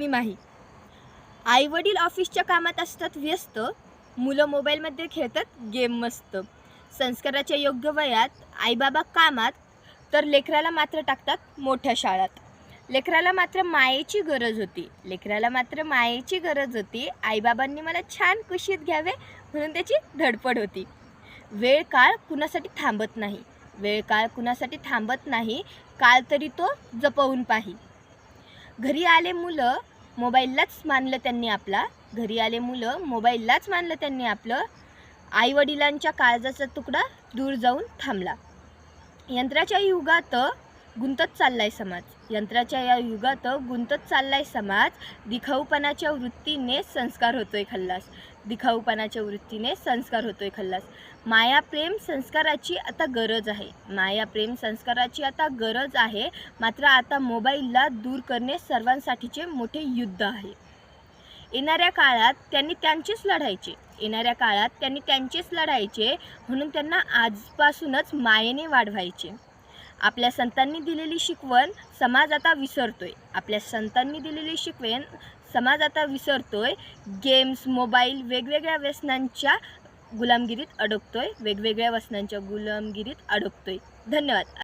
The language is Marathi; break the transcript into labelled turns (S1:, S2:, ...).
S1: मी माही. आईवडील ऑफिसच्या कामात असतात व्यस्त. मुलं मोबाईलमध्ये खेळतात गेम मस्त. संस्काराच्या योग्य वयात आईबाबा कामात तर लेकराला मात्र टाकतात मोठ्या शाळात. लेकराला मात्र मायेची गरज होती. लेकराला मात्र मायेची गरज होती. आईबाबांनी मला छान कुशीत घ्यावे म्हणून त्याची धडपड होती. वेळ काळ कुणासाठी थांबत नाही. वेळ काळ कुणासाठी थांबत नाही काळ तरी तो जपवून पाही. घरी आले मुलं मोबाईललाच मानलं त्यांनी आपला. घरी आले मुलं मोबाईललाच मानलं त्यांनी आपलं. आईवडिलांच्या काळजाचा तुकडा दूर जाऊन थांबला. यंत्राच्या युगात गुंतत चाललाय समाज. यंत्राच्या या युगात गुंतत चाललाय समाज दिखाऊपणाच्या वृत्तीने संस्कार होतोय खल्लास. दिखाऊपणाच्या वृत्तीने संस्कार होतोय खल्लास. माया प्रेम संस्काराची आता गरज आहे. माया प्रेम संस्काराची आता गरज आहे. मात्र आता मोबाईलला दूर करणे सर्वांसाठीचे मोठे युद्ध आहे. येणाऱ्या काळात त्यांनी त्यांचेच लढायचे. येणाऱ्या काळात त्यांनी त्यांचेच लढायचे. म्हणून त्यांना आजपासूनच मायेने वाढवायचे. आपल्या संतांनी दिलेली शिकवण समाज आता विसरतोय. आपल्या संतांनी दिलेली शिकवण समाज आता विसरतोय. गेम्स मोबाईल वेगवेगळ्या व्यसनांच्या गुलामगिरीत अडकतोय. वेगवेगळ्या व्यसनांच्या गुलामगिरीत अडकतोय. धन्यवाद.